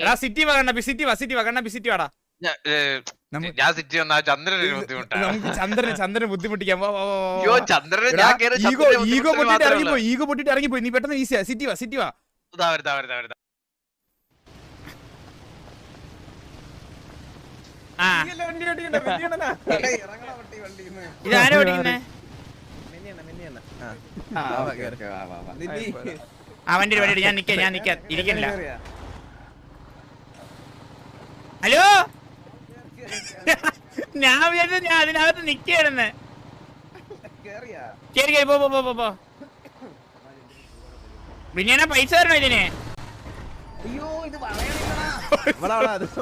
എടാ സിറ്റി വാ കണ്ണപ്പി സിറ്റി വാ സിറ്റി വാ കണ്ണപ്പി സിറ്റി വാടാ. ഞാൻ സിറ്റി വന്നാ ചന്ദ്രന് ബുദ്ധിമുട്ടാണ്. ചന്ദ്രന് ചന്ദ്രനെ ബുദ്ധിമുട്ടിക്കാൻ ഈഗോ ഈഗോ പൊട്ടിട്ട്. ഇറങ്ങിപ്പോയി ഈഗോ പൊട്ടിട്ട് ഇറങ്ങിപ്പോയി. നീ പെട്ടെന്ന് ഈസിയാ സിറ്റി വാ സിറ്റി വാ. ഇതാ വരുതാ വരുതാ വരുതാ ആ. ഇത് ആരാ ഓടിക്കുന്നേ? ആ. വണ്ടി വണ്ടി ഞാൻ നിക്കാം ഞാൻ നിക്കാം. ഇരിക്കണില്ല ഹലോ? ഞാൻ വിചാരിച്ചു ഞാൻ അതിനകത്ത് നിക്കായിരുന്നു. കേറി കേറി പോ പോ പോ, പോ പിന്നെ പൈസ തരണോ ഇതിന്?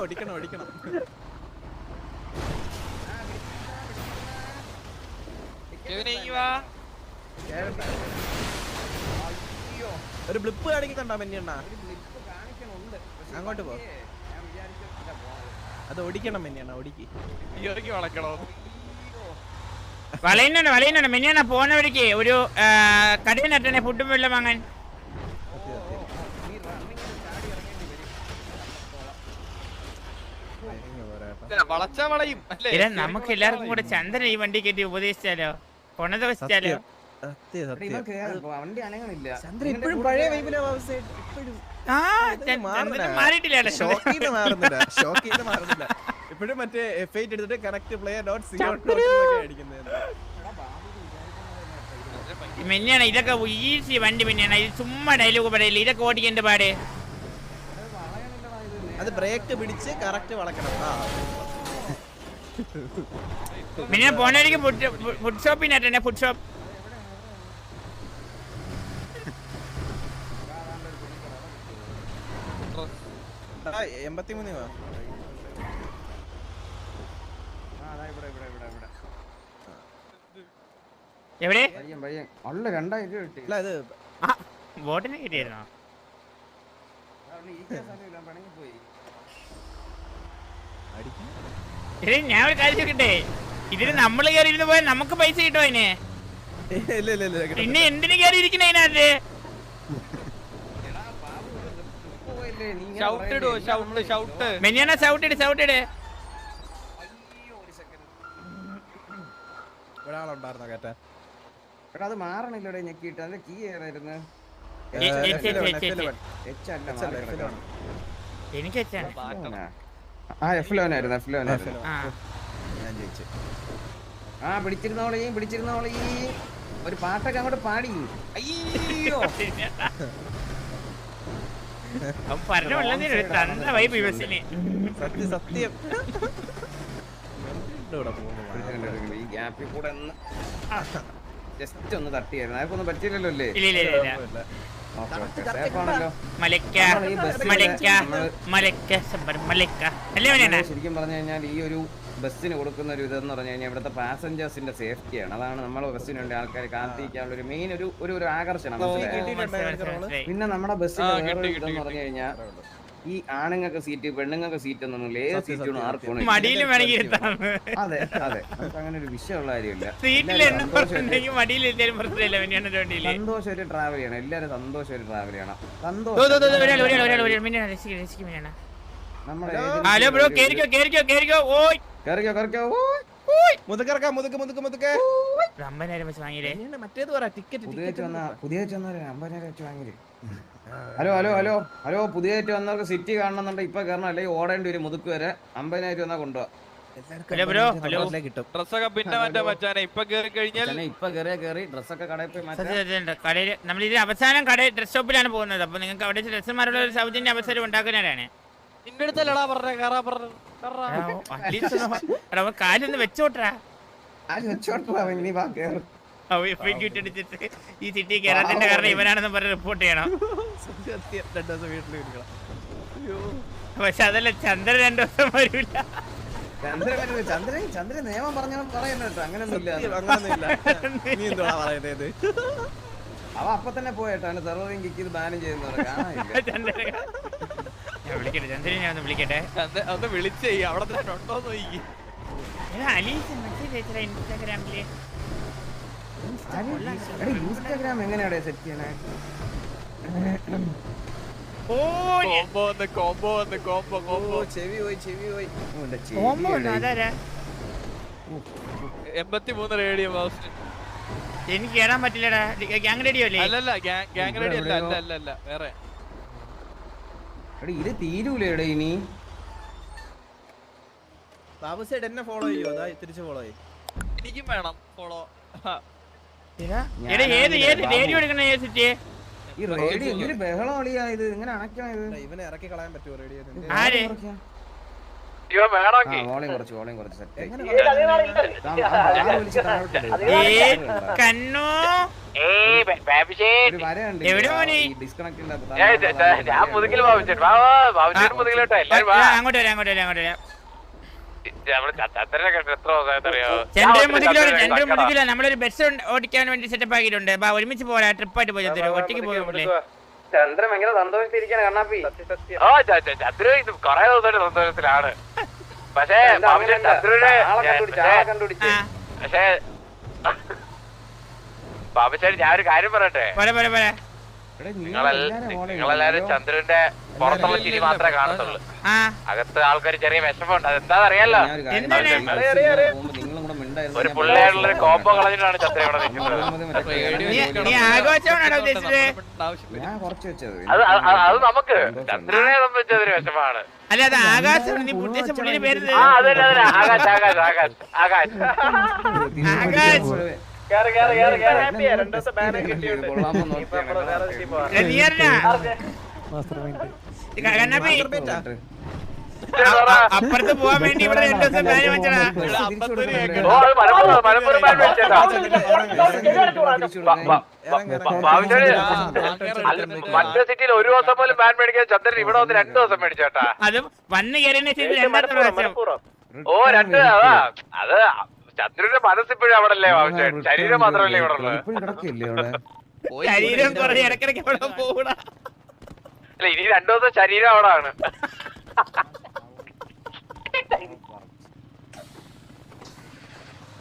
ഓടിക്കണം ഓടിക്കണം. ഒരു ബ്ലിപ്പ് കാണിക്കുന്നുണ്ടോ മെന്നിയണ്ണ അങ്ങോട്ട് പോ. അത് ഓടിക്കണം മെന്നിയണ്ണ ഓടിക്ക്. വളയുന്നുണ്ട് വളയുന്നുണ്ട് മിനിയാണ് പോണ വഴിക്ക്? ഒരു കടയിൽ നട്ടനെ ഫുഡും വെള്ളം വാങ്ങാൻ. വളച്ചാ വളയും. അല്ലേ? ഇല്ല നമുക്ക് എല്ലാവർക്കും കൂടെ ചന്ദ്രൻ ഈ വണ്ടി കയറ്റി ഉപദേശിച്ചാലോ? കൊണത വെച്ചാലോ? സത്യം സത്യം വണ്ടി അനങ്ങണില്ല. ചന്ദ്രൻ ഇപ്പോഴും പഴയ വൈബിലെ ഇപ്പോഴും. ആ ഇത് ചന്ദ്രൻ മാറുന്നില്ല. മാറിയിട്ടില്ല ഷോക്ക് ചെയ്ത് മാറുന്നില്ല. ഷോക്ക് ചെയ്ത് മാറുന്നില്ല. ഇപ്പോഴും മറ്റേ എഫ് ഐറ്റ് എടുത്തിട്ട് കണക്ട് പ്ലെയർ ഡോട്ട് സീറോ അടിക്കുന്നത് മിന്നാണ് ഇതൊക്കെ ഈസി വണ്ടി പിന്നെയാണ് ഇത് ചുമ്മാ ഡയലോഗ് പറയില്ല? ഇതൊക്കെ ഓടിക്കേണ്ട പാട്. അത് ബ്രേക്ക് പിടിച്ച് കറക്റ്റ് വളക്കണം. പിന്നെ പോണേക്ക് ഫുഡ് നട്ടണേ ഫുഡ് ഷോപ്പ് എവിടെ? അല്ല രണ്ടായിരം രൂപ കിട്ടി. ബോട്ടിന് കിട്ടിയായിരുന്നോ? ഇത് ഞാൻ ഒരു കാര്യം ചോദിക്കട്ടെ? ഇതിന് നമ്മൾ കയറി ഇരുന്ന് പോയാൽ നമുക്ക് പൈസ കിട്ടുമോ അതിന്? ഇല്ല ഇല്ല ഇല്ല കിട്ടും. പിന്നെ എന്തിനു കയറി ഇരിക്കണേ അതിനകത്ത്? ഷൗട്ട് പറയല്ലേ? ഷൗട്ട് ഷൗട്ട് മെനിയാണ സൗട്ടിട് സൗട്ടിട് ഒരാളുണ്ടായിരുന്നോ കേട്ടാ എടാ അത് മാറണില്ലടെ ഞെക്കിയിട്ട്. അതിന്റെ കീ ഏതായിരുന്നു ഏ, ഏ, ഏ, ഏ, ഏ, ഏ. എച്ച് അല്ല H അല്ല, F ലാണ്. എനിക്ക് ആ എഫ് ലോനായിരുന്നു എഫ് ലോനായിരുന്നു ആ. ഞാൻ ജയിച്ചു. ആ പിടിച്ചിരുന്നോളീ പിടിച്ചിരുന്നോളീ. ഒരു പാട്ടൊക്കെ അങ്ങോട്ട് പാടി. അയ്യോ അവൻ പറഞ്ഞ വെള്ളം ഒരു തന്ന വൈബ് ഈ ബസ്സിന് സത്യം സത്യം. ഈ ഗ്യാപ്പിൽ കൂടെ ജസ്റ്റ് ഒന്ന് തട്ടിയായിരുന്നു അതൊക്കെ പറ്റിയില്ലല്ലോ അല്ലേ? ശരിക്കും പറഞ്ഞു കഴിഞ്ഞാൽ ഈ ഒരു ബസ്സിന് കൊടുക്കുന്ന ഒരു ഇതെന്ന് പറഞ്ഞു കഴിഞ്ഞാൽ ഇവിടുത്തെ പാസഞ്ചേഴ്സിന്റെ സേഫ്റ്റിയാണ്. അതാണ് നമ്മൾ ബസ്സിന് വേണ്ടി ആൾക്കാർ കാത്തിരിക്കാനുള്ള ഒരു മെയിൻ ഒരു ഒരു ഒരു ആകർഷണം. പിന്നെ നമ്മുടെ ബസ്സിന്റെ വേറൊരു ഇതെന്ന് പറഞ്ഞു കഴിഞ്ഞാൽ ഈ ആണുങ്ങൾക്ക് സീറ്റ് പെണ്ണുങ്ങൾക്ക് സീറ്റ് ഒന്നും ഏത് സീറ്റും ആർക്കും അതെ അതെ. നമുക്ക് അങ്ങനെ ഒരു വിഷയമുള്ള കാര്യമില്ല. സന്തോഷം ഒരു സന്തോഷമായിട്ട് ട്രാവൽ ചെയ്യണം. എല്ലാവരും സന്തോഷമായിട്ട് ട്രാവൽ ചെയ്യണം. സന്തോഷം. ഹലോ? ബ്രോ കേറിക്കോ കേറിക്കോ കേറിക്കോ. ഓയ്. മുതുക്ക് മുതുക്ക് മുതുക്ക് ഒരു അമ്പതിനായിരം വെച്ച് വാങ്ങിയില്ലേ? എന്നെ മറ്റേത് പറ ടിക്കറ്റ് പുതിയതായിട്ട് വന്ന പുതിയതായിട്ട് വന്നവരെ അമ്പതിനായിരം വെച്ച് വാങ്ങിയില്ലേ? ഹലോ ഹലോ ഹലോ ഹലോ പുതിയതായിട്ട് വന്നവർക്ക് സിറ്റി കാണണമെന്നുണ്ടെങ്കിൽ ഇപ്പൊ കയറണം അല്ലെങ്കിൽ ഓടേണ്ടി വരും മുതുക്ക് വരെ. അമ്പതിനായിരം വന്നാൽ കൊണ്ടുപോവാ. അവസാനം കട ഡ്രസ് ഷോപ്പിലാണ് പോകുന്നത്. അപ്പൊ നിങ്ങൾക്ക് അവിടെ ഡ്രസ്സുമാരുടെ ഒരു സൗജന്യ അവസരം ഉണ്ടാക്കുന്നവരാണ്. നിന്റെ അടുത്തല്ലടാ പറഞ്ഞ കാലൊന്ന് വെച്ചോട്ടാ ഈ സിറ്റി കേരളത്തിന്റെ കാരണം ഇവനാണെന്ന് പറഞ്ഞ് റിപ്പോർട്ട് ചെയ്യണം. സത്യം രണ്ടു ദിവസം വീട്ടിൽ ഇരിക്കണം. പക്ഷെ അതല്ല ചന്ദ്രൻ രണ്ടു ദിവസം വരില്ല ചന്ദ്രൻ വരുന്നത് ചന്ദ്രൻ ചന്ദ്രൻ നിയമം പറഞ്ഞ പറയുന്നത് കേട്ടോ. അങ്ങനൊന്നും ഇല്ല. അങ്ങനൊന്നുമില്ല നീ എന്തുവാ പറയുന്നത് അവ അപ്പൊ തന്നെ പോയിട്ടാണ് സെർവറിംഗ് കിക്ക് ചെയ്ത് ബാനും ചെയ്യുന്നത് കാണാനില്ല. ഞാൻ വിളിക്കട്ടെ ചന്ദ്രനെ ഞാൻ ഒന്ന് വിളിക്കട്ടെ. ഒന്ന് വിളിച്ചേ അവിടെ തന്നെ ഉണ്ടോ നോക്കി. അലീസ് മെസ്സേജ് ഇൻസ്റ്റാഗ്രാമിൽ. ഇൻസ്റ്റാഗ്രാം എങ്ങനെയാടെ സെറ്റ് ചെയ്യണേ? ഓ കോംബോ വന്ന് കോംബോ വന്ന് കോംബോ കോംബോ. ചെവി പോയി ചെവി പോയി. എൺപത്തി മൂന്ന് റേഡിയോ മൗസ്. എനിക്ക് കേടാൻ പറ്റില്ലടാ. ഗ്യാങ് റെഡിയോ അല്ലേ? അല്ലല്ല ഗ്യാങ് റേഡിയോ അല്ല അല്ല അല്ല അല്ല വേറെ. എടാ ഇത് തീരൂലേടാ ഇനി. ബാബു സൈഡ് എന്നെ ഫോളോ ചെയ്യോ? അതാ തിരിച്ച് ഫോളോ ചെയ്യും. എനിക്കും വേണം ഫോളോ ഈ റേഡിയോ എന്തൊരു ബഹളം അളിയാ ഇത്. ഇങ്ങനെ അണക്കണം ഇത്. ഇവനെ ഇറക്കി കളയാൻ പറ്റുമോ റേഡിയോ അങ്ങോട്ട് വരാം അങ്ങോട്ട് വരാം അങ്ങോട്ട് വരാം. നമ്മളൊരു ബസ് ഓടിക്കാൻ വേണ്ടി സെറ്റപ്പ് ആക്കിയിട്ടുണ്ട്. ബാ ഒരുമിച്ച് പോരാ. ട്രിപ്പായിട്ട് പോയി ഒറ്റയ്ക്ക് പോകില്ലേ ചന്ദ്രൻ ഭയങ്കര സന്തോഷത്തിരിക്കാണ് കണ്ണാപ്പി. ഓ ചന്ദ്രു ഇത് കൊറേ ദിവസമായിട്ട് സന്തോഷത്തിലാണ്. പക്ഷേ ചന്ദ്രനെ പക്ഷേ ഞാൻ ഒരു കാര്യം പറയട്ടെ? നിങ്ങളെല്ലാരും ചന്ദ്രന്റെ പുറത്തുള്ള ചിരി മാത്രമേ കാണത്തുള്ളൂ. അകത്ത് ആൾക്കാർ ചെറിയ വിഷമമുണ്ട്. അതെന്താ അറിയാലോ? ഒരു പറയാം. കോമ്പോ കളഞ്ഞിട്ടാണ് ചന്ദ്ര ഇവിടെ നിൽക്കുന്നത്. പോകുന്നത് മറ്റേ റേഡിയോ നീ- നീ ഉദ്ദേശിച്ചത്? ഞാൻ കുറച്ച് വെച്ചത്. അത് അത് നമുക്ക് ചന്ദ്രനെ സംബന്ധിച്ച് അതൊരു വിഷമാണ് അല്ല അത് ആകാശമാണ് നീ ഉദ്ദേശിച്ച പുള്ളിയുടെ പേര് ആ അതന്നെ അതന്നെ. ആകാശ് ആകാശ് ആകാശ് ആകാശ്. ആകാശ്. നീ ആരെടാ? അപ്പുറത്ത് പോവാൻ വേണ്ടി ഇവിടെ രണ്ടു ദിവസം വെച്ചടാ മറ്റേ സിറ്റിയിൽ ഒരു ദിവസം പോലും ബാൻ മേടിക്കാൻ ചന്ദ്രൻ ഇവിടെ വന്ന് രണ്ടു ദിവസം മേടിച്ചേട്ടാ അതും വന്ന് കയറിയ രണ്ടാമത്തെ ഓ രണ്ട് അതാ അത് ചന്ദ്രന്റെ മനസ്സിപ്പോഴും അവിടെ അല്ലേ ശരീരം മാത്രമല്ലേ ഇവിടെ ഉള്ളത് ശരീരം കുറെ ഇടക്കിടക്ക് അവിടെ പോകൂടാ അല്ല ഇനി രണ്ടു ദിവസം ശരീരം അവിടെ ആണ്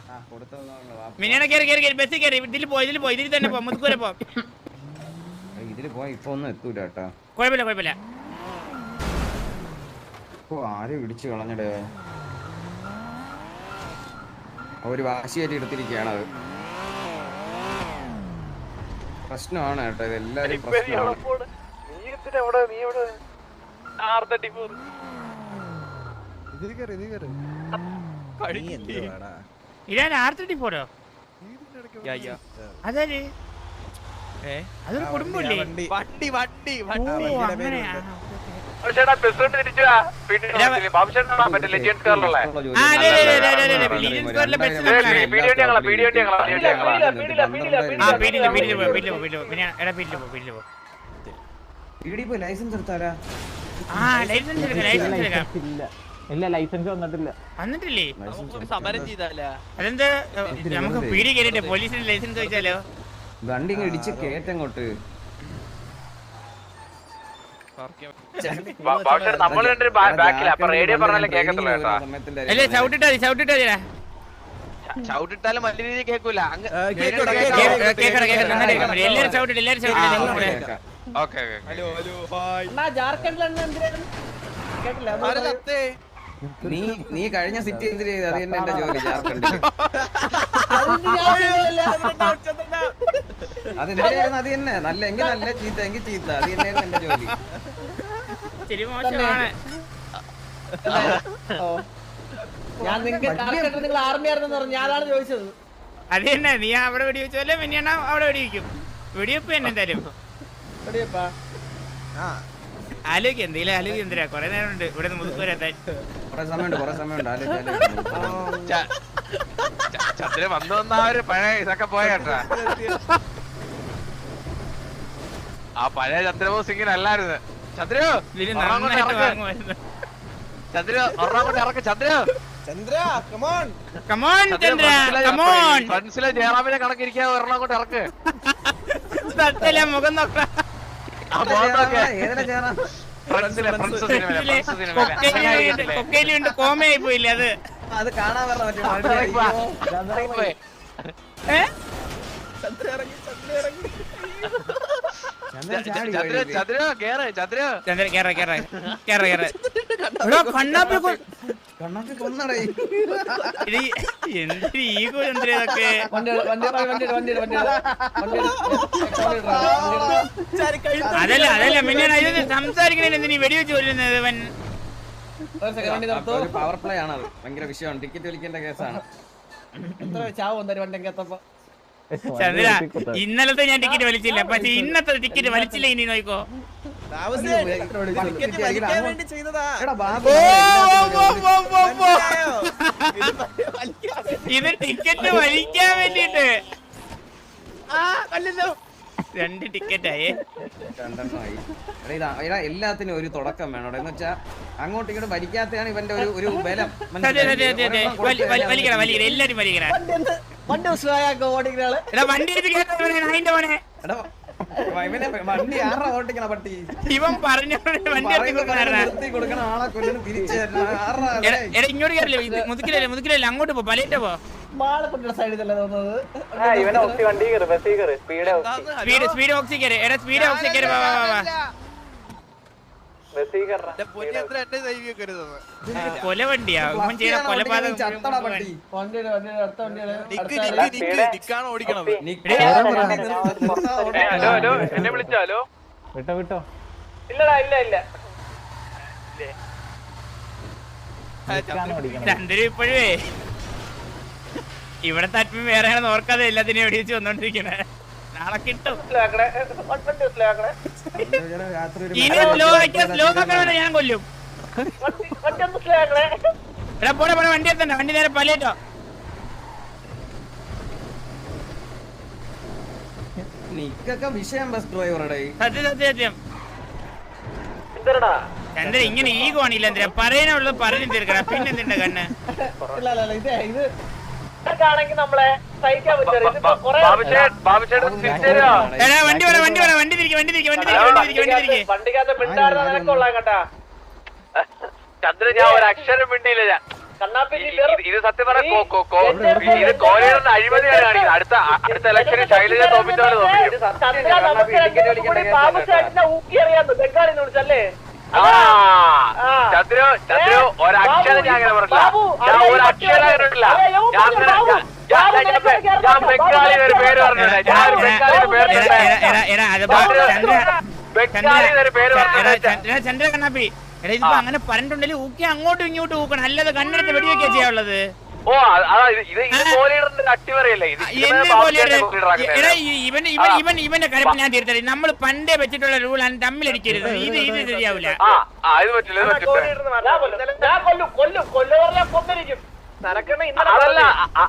ആ കൊടുത്തോ മിനിയാണെ കയറി കയറി കയറി ബസ്സിൽ കയറി ഇതിൽ പോയി ഇതിൽ പോയി. ഇതിൽ തന്നെ പോ. മുതുക്കൂരെ പോ. ഇതിൽ പോയി ഇപ്പൊ ഒന്നും എത്തൂല കേട്ടോ. കുഴപ്പമില്ല കുഴപ്പമില്ല. ഓ ആരെ ഇടിച്ചു കളഞ്ഞടേ? ഒരു വാശിയായിട്ട് എടുത്തിരിക്കുകയാണ് അത്. പ്രശ്നമാണ് കേട്ടോ ഇത് എല്ലാരും പ്രശ്നമാണ്. നീ എന്തുവാടാ ഇതാണ് ആർ തേർട്ടി ഫോറോ അതെ അതൊരു കുടുംബമില്ലേ വണ്ടി വണ്ടി വണ്ടി ലൈസൻസ് എടുത്താലാ ആ ലൈസൻസ് എടുക്കാം ലൈസൻസ് എടുക്കാം ഇല്ല ലൈസൻസ് വന്നിട്ടില്ല. വന്നിട്ടില്ലേ? സമരം ചെയ്താലേ. അതെന്താ നമുക്ക് പീടി പോലീസിന് ലൈസൻസ് ചോദിച്ചാലോ? വണ്ടി ഇടിച്ച് നമ്മൾ രണ്ടൊരു അപ്പൊ റേഡിയോ പറഞ്ഞാലേ കേക്കത്തുള്ളൂ കേട്ടാ. അല്ലേ ചവിട്ടിട്ടാ മതി ചവിട്ടിട്ടാ മതിടാ ചവിട്ടിട്ടാലും വലിയ രീതിയിൽ കേൾക്കൂല ഹലോ ഹലോ ഹായ് കേട്ടില്ല ആര് ചത്തേ? നീ നീ കഴിഞ്ഞ സിറ്റി എന്തിന് ചെയ്ത് അത് തന്നെ എന്റെ ജോലി അത് അതെന്തിനായിരുന്നു അത് തന്നെ. നല്ല എങ്കിൽ നല്ല ചീത്ത എങ്കിൽ ചീത്ത. അത് തന്നെയായിരുന്നു എന്റെ ജോലി. ഞാൻ നിങ്ങൾക്ക് നിങ്ങൾ ആർമി ആയിരുന്നു പറഞ്ഞു. ഞാൻ അതാണ് ചോദിച്ചത്. അത് തന്നെ. നീ അവിടെ വെടിവെച്ചല്ലേ പിന്നെയാണ് അവിടെ വെടിവെക്കും. വെടിവെപ്പ് തന്നെ തരും എവിടെയപ്പാ ആ, ആലോചിക്കും എന്തെങ്കിലും ആലോചിക്ക എന്തിനാ? കൊറേ നേരം ഉണ്ട് ഇവിടെ നിന്ന് മുതുക്കൂരെത്താൻ കൊറേ സമയമുണ്ട് കൊറേ സമയമുണ്ട്. ചന്ദ്ര വന്നു വന്ന ആ ഒരു പഴയ ഇതൊക്കെ പോയേട്ടാ ആ പഴയ ചന്ദ്രബോസ് ഇങ്ങനെ അല്ലായിരുന്നു. ചന്ദ്രോ ഇതിന് ഒരെണ്ണം കൊണ്ട് നന്നായിട്ട് ഇറക്ക്. ചന്ദ്രു ഒരെണ്ണം ഇറക്ക് Chandru. Chandra come on come on Chandra come on ഫ്രണ്ട്സിലെ ജയറാമിനെ കണക്കിരിക്കാൻ ഒരെണ്ണം കൊണ്ട് ഇറക്ക്. മുഖം നോക്ക. കൊക്കയിലുണ്ട് കോമയായി പോയില്ലേ അത്? അത് കാണാൻ പറഞ്ഞ ഏ ചന്ദ്ര ഇറങ്ങി ചന്ദ്ര ഇറങ്ങി ഈഗോ. അതല്ല അതല്ല പിന്നെ ഇത് സംസാരിക്കണേ എന്തിനീ? വെടിവെച്ച് വണ്ടി ഒരു പവർ പ്ലേ ആണ് അത് ഭയങ്കര വിഷയമാണ്. ടിക്കറ്റ് വലിക്കേണ്ട കേസാണ്. എത്ര ചാവും എന്തായാലും വണ്ടി എത്തപ്പോ? ചന്ദ്ര ഇന്നലത്തെ ഞാൻ ടിക്കറ്റ് വലിച്ചില്ല പക്ഷെ ഇന്നത്തെ ടിക്കറ്റ് വലിച്ചില്ല ഇനി നോക്കോ. ഇത് ടിക്കറ്റ് വലിക്കാൻ വേണ്ടിട്ട്. രണ്ട് ടിക്കറ്റായേ. രണ്ടെണ്ണമായി. എടാ ഇതാ എടാ എല്ലാത്തിനും ഒരു തുടക്കം വേണം എന്ന് വെച്ചാ അങ്ങോട്ട് ഇങ്ങോട്ട് വലിക്കാത്തതാണ് ഇവന്റെ ഒരു ഒരു ബലം. എല്ലാരും വലിക്കണം. വണ്ടി എന്ത് വണ്ടി ഓടിക്കുന്ന ആൾ എടാ വണ്ടി മോനെ. എടാ ഇവനെ വണ്ടി ആറാ ഓടിക്കണ പട്ടി? ഇവൻ പറഞ്ഞു വണ്ടി എടുത്ത് കൊടുക്കണ ആളെ കൊല്ലണം തിരിച്ചു എടാ ഇങ്ങോട്ട് കയറില്ല? ഇത് മുതുക്കിലല്ലേ മുതുക്കിലല്ലേ? അങ്ങോട്ട് പോ പലയിട്ട് പോ. സ്പീഡ് സ്പീഡ് ഓക്സി കയറി എടാ സ്പീഡ് ഓക്സി കയറി. വാ വാ വാ. വാ തട്ടിപ്പ് വേറെ ഇവൻ കൊലപാതകം ചത്തട പട്ടി വണ്ടിയുടെ വണ്ടിയുടെ അടുത്ത വണ്ടിയുടെ അടുത്ത ആൾ. നിക്ക്. എടേ, ഏ, ഹലോ ഹലോ എന്നെ വിളിച്ചോ ഹലോ? ചന്ദ്രു ഇപ്പോഴേ ഇവിടത്തെ അഡ്മിൻ വേറെയാണെന്ന് ഓർക്കാതെ എല്ലാത്തിനെയും വെച്ച് വന്നോണ്ടിരിക്കണേ. നാളെ കിട്ടും. ഇനി സ്ലോ സ്ലോ ഞാൻ കൊല്ലും. എടാ പോടെ പോടെ വണ്ടി എത്തണ്ട. വണ്ടി നേരെ പലേറ്റോ നിക്കൊക്കെ വിഷയം ബസ് ഡ്രൈവറുടെ സത്യം സത്യം സത്യം. ചന്ദ്ര ഇങ്ങനെ ഈഗോ ആണില്ല എന്തിനാ പറയാനുള്ളത് പറഞ്ഞു തീർക്കണം പിന്നെ കണ്ണ്? ഇല്ല ഇല്ല ഇല്ല, ഇത് ഇത് ബാബുചേട്ടൻ തിരിച്ചുതരുമോ എടാ വണ്ടി വേണം വണ്ടി വേണം വണ്ടി തിരിക്കും വണ്ടി തിരിക്കും വണ്ടി തിരിക്കും വണ്ടി തിരിക്കും വണ്ടി കേട്ടാ ചന്ദ്രൻ ഞാൻ ഒരു അക്ഷരം മിണ്ടിയില്ല. ഞാൻ ഇത് സത്യം പറഞ്ഞ ഇത് കോലയുടെ അഴിമതിയാണ് കാണിക്കുന്നത്. അടുത്ത അടുത്ത ഇലക്ഷന് ശൈലജ തോപ്പിച്ച പോലെ തോപ്പിക്കും. ആ ചന്ദ്രു ചന്ദ്രു ഒരക്ഷരം ഞാൻ അങ്ങനെ പറഞ്ഞില്ല ഞാൻ ഒരു അക്ഷരം അങ്ങനെ ഇട്ടില്ല ഞാൻ ചന്ദ്ര എടാ, കണ്ണാപ്പി ഇതിപ്പോ അങ്ങനെ പറഞ്ഞിട്ടുണ്ടെങ്കിൽ ഊക്കി അങ്ങോട്ടും ഇങ്ങോട്ടും ഊക്കണം അല്ലാതെ കണ്ണെടുത്ത് വെടിവെക്കാ ചെയ്യാനുള്ളത് ഓ ഇത് ഇവന്റെ ഞാൻ തീർത്തറിയും നമ്മൾ പണ്ടേ വെച്ചിട്ടുള്ള റൂളാണ് തമ്മിലടിക്കരുത് ഇത് ഇത് ശരിയാവില്ല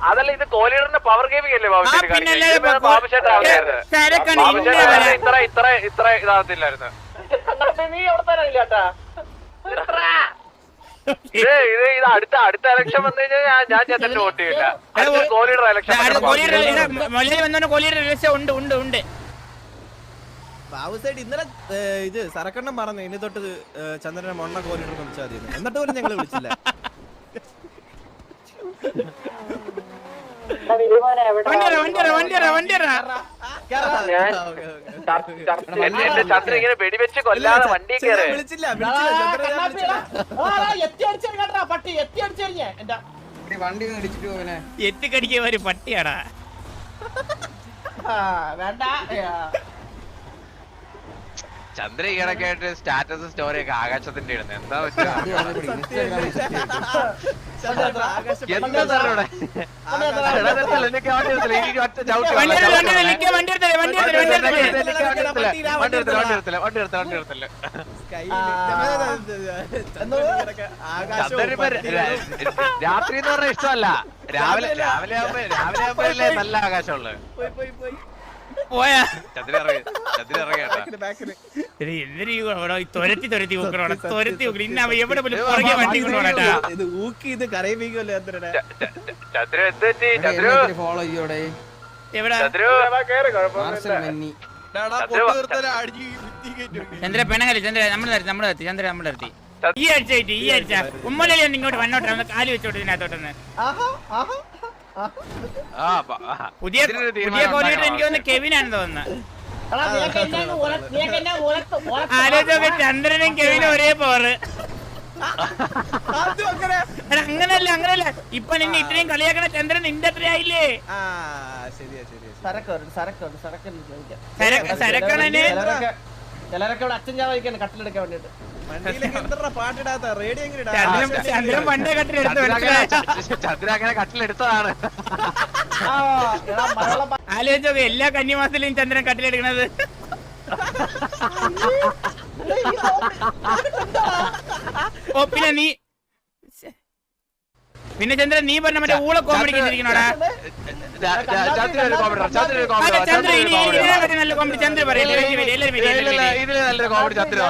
അതല്ല ഇത് കോഹ്ലിയുടെ പവർ ഗെയിമിംഗ് അല്ലേ? അല്ലാതെ ഇത് ഇത്ര ഇത്ര ഇത്ര ഇതാകത്തില്ലായിരുന്നു. അടുത്ത അടുത്ത ഇലക്ഷൻ വന്നു കഴിഞ്ഞാൽ ഞാൻ ചേട്ടന്റെ ചന്ദ്രന് വോട്ട് ചെയ്യില്ല. കോഹ്ലിയുടെ ഇലക്ഷൻ ഉണ്ട് ഉണ്ട് ഉണ്ട്. ബാബു സൈഡ് ഇന്നലെ ഇത് സരക്കണ്ണം പറഞ്ഞു ഇനി തൊട്ട് ചന്ദ്രനെ മൊണ്ണ കോലിട്ട് വിളിച്ചാൽ മതി എന്നിട്ട് പോലും ഞങ്ങൾ വിളിച്ചില്ല. എന്റെ ചന്ദ്ര ഇങ്ങനെ വെടിവെച്ച് കൊല്ലാതെ വണ്ടി കയറി വിളിച്ചില്ല ആ, വിളിച്ചില്ല ചന്ദ്രനെ ഞാൻ കണ്ണാപ്പി, വിളിച്ചില്ല. ആ, ആ, എത്തി അടിച്ചു പട്ടി എത്തി അടിച്ചു കഴിഞ്ഞേ എന്റെ എടി, വണ്ടി ഒന്ന് ഇടിച്ചിട്ട് പോവനെ എത്തിക്കടിക്കുക ഒരു പട്ടിയാടാ ആ, വേണ്ട. ചന്ദ്ര ഈ ഇടയ്ക്കായിട്ട് സ്റ്റാറ്റസ് സ്റ്റോറി ഒക്കെ ആകാശത്തിന്റെ ഇടുന്നത് എന്താ? രാത്രി എന്ന് പറഞ്ഞ ഇഷ്ടമല്ല. രാവിലെ രാവിലെ ആവുമ്പോ രാവിലെ ആവുമ്പോഴല്ലേ നല്ല ആകാശമുള്ളത്? പോയാ. തുരത്തി തുരത്തി തുരത്തി ഇന്ന അവ എവിടെ പോലും പുറകെ വണ്ടി കൊണ്ടുപോകണട്ടാ ഇത് ഊക്കി ഇത് കരയിപ്പിക്കുമല്ലോ ചന്ദ്രനെ? ചെയ്യോടെ. എവിടെ? ചന്ദ്രു. മെന്നി. ചന്ദ്ര പെണ്ണങ്ങല്ലേ ചന്ദ്ര. നമ്മൾ നിർത്തി നമ്മുടെ നിർത്തി ചന്ദ്ര നമ്മൾ നിർത്തി. ഈ ആഴ്ച ഈ ആഴ്ച ഉമ്മലല്ലേ ഒന്ന് ഇങ്ങോട്ട് വന്നോട്ടെ ഒന്ന് കാൽ വെച്ചോട്ടെ ഇതിനകത്തോട്ടൊന്ന്. പുതിയ പുതിയ കോലിയുടെ എനിക്ക് തോന്നുന്നു. കെവിൻ ആണെന്ന് തോന്നുന്നത് ആലോചിച്ചൊക്കെ. ചന്ദ്രനും കെവിനും ഒരേ പോറ്. അങ്ങനല്ല അങ്ങനല്ല. ഇപ്പൊ നിന്നെ ഇത്രയും കളിയാക്കണ ചന്ദ്രൻ നിന്റെ അത്രയായില്ലേ ആ ശരിയാ ശരിയാ സരക്കുണ്ട് സരക്കുണ്ട് സരക്കുണ്ട് ചോദിക്കാം. സരക്ക് സരക്കണന്? ചിലരൊക്കെ ഇവിടെ അച്ഛൻ ചാവയ്ക്കാണ് കട്ടിലെടുക്കാൻ വേണ്ടിട്ട് ചന്ദ്ര അങ്ങനെ കട്ടിലെടുത്തതാണ്. ആ, എടാ, മലയാളം പ- ആലോചിച്ചോക്കെ എല്ലാ കന്നിമാസത്തിലും ചന്ദ്രൻ കട്ടിലെടുക്കണത്. ഓ പിന്നെ നീ. പിന്നെ ചന്ദ്രൻ നീ പറഞ്ഞ മറ്റേ ഊള കോമഡി ഇരിക്കണോടാ നല്ല കോമഡി ചന്ദ്ര പറയല്ലേ എല്ലാവരും വരി, എല്ലാവരും ചന്ദ്രൻ ചന്ദ്രൻ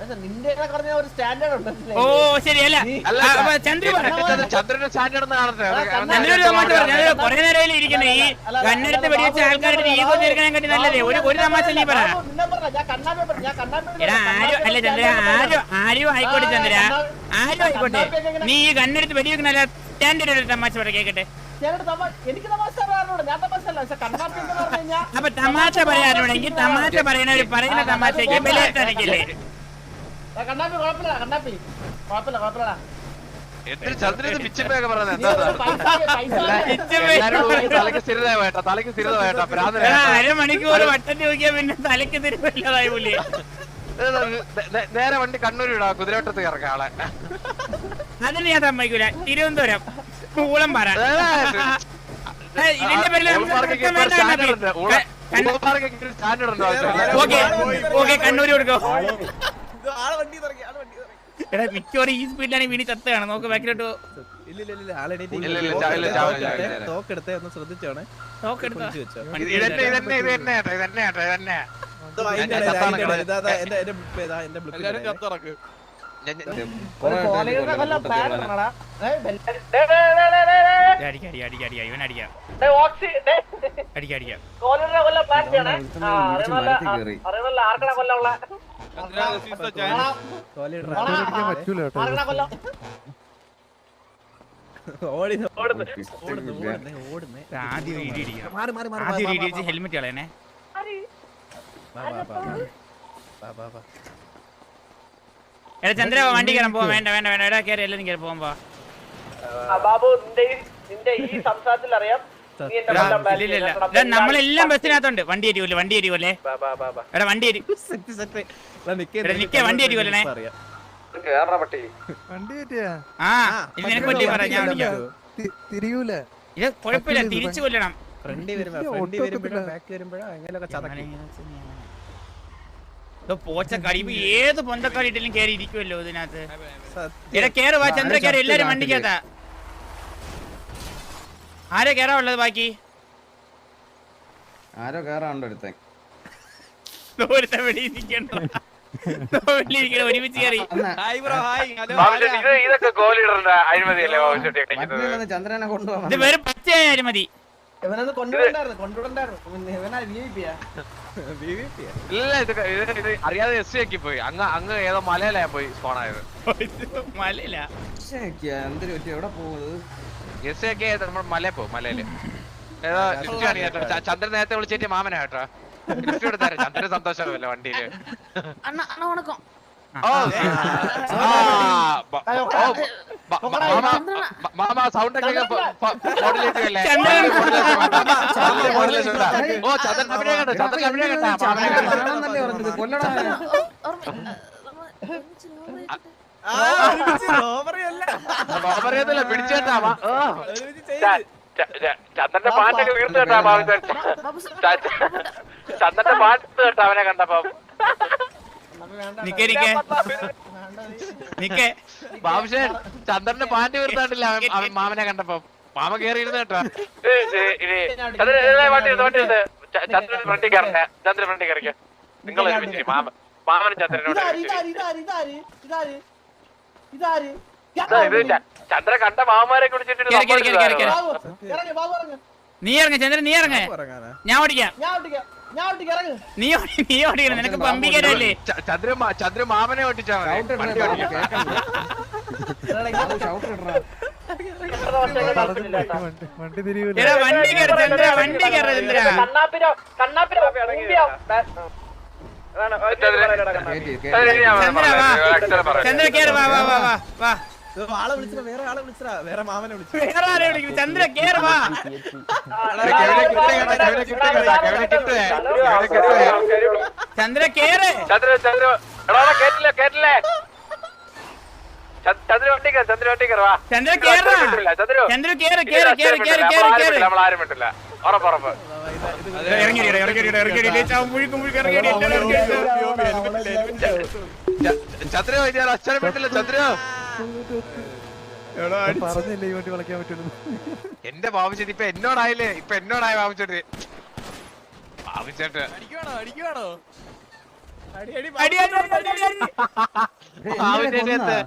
ഭ്രാന്തൻ എടാ, അരമണിക്കൂർ വട്ടം ചോദിക്കാൻ പിന്നെ തലയ്ക്ക് തിരിപ്പില്ലതായി പുള്ളി നേരെ വണ്ടി കണ്ണൂർ വിടാ കുതിരവട്ടത്ത് ഇറക്കാം ആളെ അതിന് ഞാൻ സമ്മതിക്കൂല തമാശ പറ. സ്റ്റാൻഡേർഡ് എടാ മിക്കവാറും ഈ ചത്തയാണ് നോക്ക് ബാക്കിലോട്ട് ഇല്ല ഇല്ല ഇല്ല ആളെ എണീറ്റ് ഇല്ല, പറയുന്ന ചാ- ഇല്ല, ചാ- കണ്ണൂർ കുതിരവട്ടത്ത് ആളെ അതിന് പിന്നെ നേരെ വണ്ടി ഇതാ, ഇടാ ഇതാ, എന്റെ ബ്ലിപ്പ് ഇതാ. ഞാൻ- സമ്മതിക്കൂല. തിരുവനന്തപുരം. കൂളം പറ. ഇതിന്റെ പേരിൽ കുത്തി പ്ലാൻ കളയാൻ. മിക്കവാറും ഈ സ്പീഡിലാണ് അടിക്കാം ചത്തയാണ് നമുക്ക് ബാക്കിലോട്ട് ഇവൻ അടിക്കാം ഡേയ് ഓക്സി, ഡേയ് അടിക്കാം അടിക്കാം. കോളേജിലെ കൊല്ലം പ്ലാൻ ചെയ്യണേ. ഇവിടുന്ന് ആ, ഇടിച്ച് അറിയണമല്ലോ, മരത്തിൽ കയറി. ആ, അറിയണമല്ലോ, ആർക്കടാ കൊല്ലമുള്ള? ഹെൽമെറ്റ് കളയണേ. എടാ ചന്ദ്ര വണ്ടി കയറാൻ പോവാ. വേണ്ട വേണ്ട വേണ്ട. എടാ കയറി എല്ലാരും കയറി പോകുമ്പോ പോവാ ബാബു നിന്റെ ഈ- നിന്റെ ഈ സംസാരത്തിൽ അറിയാം. എടാ, നമ്മളെല്ലാം ബസ്സിനകത്തുണ്ട് വണ്ടി അരിവല്ലേ വണ്ടി അരിവല്ലേ എടാ വണ്ടി അരി നിക്ക്, വണ്ടി അരിവല്ലേ ഇപ്പൊ അറിയാം. ആ ഇത് നിനക്ക് പറ്റി പറ ഞാൻ വിളിക്കാം. തിരിയൂല. ഇത് കുഴപ്പമില്ല തിരിച്ചു കൊല്ലണം. ഫ്രണ്ടി വരുമ്പോ ഫ്രണ്ടി വരുമ്പോഴോ ബാക്ക് വരുമ്പോഴോ അങ്ങനെയൊക്കെ ചതക്കി. ഇത് പോച്ചക്കാടി ഇപ്പൊ ഏത് പൊന്തക്കാടി ഇട്ടിലും കയറി ഇരിക്കുമല്ലോ ഇതിനകത്ത്. സത്യം. എടാ ചന്ദ്ര കയറി എല്ലാരും. വണ്ടിക്കകത്താ. ആരാ കയറാനുള്ളത് ബാക്കി? ആരോ കേറാണ്ട് ഒരുത്തൻ. ഒരുമിച്ച് കയറി ഇത് വെറും. ഇല്ല ഇത് ഇത് അറിയാതെ എസ് ആക്കി പോയി. അങ്ങ് അങ്ങ് ഏതോ മലയിലാ പോയി സ്പോണായത് പറ്റി എവിടെ പോകുന്നത്? എസ് ആക്കി നമ്മൾ മലയിൽ പോകും മലയിൽ ഏതോ ലിഫ്റ്റ് ആണ് കേട്ടോ ചന്ദ്രൻ നേരത്തെ വിളിച്ചിട്ട് മാമനാ കേട്ടോ ലിഫ്റ്റ് എടുത്താരെ ചന്ദ്രൻ സന്തോഷമല്ല വണ്ടിയിൽ മാമ സൗണ്ട് ഒക്കെ ഓ ചന്ദ്രൻ അഭിനയം കേട്ടോ ചന്ദ്രൻ അഭിനയം കേട്ടാ പിടിച്ചേട്ടാ ചന്ദ്രന്റെ പാട്ടൊക്കെ വീർത്ത് കേട്ടാ ബാബു ചന്ദ്രന്റെ പാട്ട് കേട്ടാ അവനെ കണ്ടപ്പം. നിക്കേ നിക്കേ. ചന്ദ്രന്റെ പാട്ട് വീർത്താണ്ടില്ല അവൻ മാമനെ കണ്ടപ്പം. മാമ കേറി ഇരുന്ന് കേട്ടോ ചന്ദ്രൻ ഫ്രണ്ടിൽ കയറണേ ചന്ദ്രൻ ഫ്രണ്ടിൽ കയറിക്കോ. നിങ്ങൾ മാമ. മാമനും ചന്ദ്രനോട് ഇതാര്? ചന്ദ്ര കണ്ട മാമാരെ നീ ഇറങ്ങ ചന്ദ്രൻ നീ ഇറങ്ങ. ഞാൻ ഓടിക്കാം. നീ ഓടി നീ ഓടിക്കണം നിനക്ക് പമ്പിക്കരല്ലേ ചന്ദ്ര ചന്ദ്ര മാമനെ ഓട്ടിച്ചാ വണ്ടി എടാ വണ്ടി കയറി ചന്ദ്ര വണ്ടി കയറി ചന്ദ്ര. കേറ്റി, കേറ്റി. ചന്ദ്രന് ഞാൻ ചന്ദ്ര വാ വാ വാ വാ വാ വാ ഇത് ആളെ വിളിച്ചടാ വേറെ ആളെ വിളിച്ചടാ വേറെ മാമനെ വിളിച്ചു വേറെ ആരെ വിളിക്കുന്നു ചന്ദ്ര കേറ് വാ ചന്ദ്ര കേറ് ചന്ദ്ര ചന്ദ്ര കേട്ടില്ലേ കേട്ടില്ലേ ചന്ദ്- ചന്ദ്ര വണ്ടി ചന്ദ്ര വണ്ടി കയറി വാ ചന്ദ്ര കേറാ ചന്ദ്രു കേറ് കേറ് കേറ് കേറ് കേറ് കേറ് നമ്മൾ ആരും വിട്ടില്ല ചന്ദ്ര ഞാൻ അച്ഛനെ വിട്ടില്ല ചന്ദ്ര എന്റെ ബാബുചേട്ടി ഇപ്പൊ എന്നോടായില്ലേ? ഇപ്പൊ എന്നോടായ ബാബുചേട്ടി ബാബുചേട്ട് അടി അടി അടി അടി അടി ബാബുചേട്ടി എന്ത്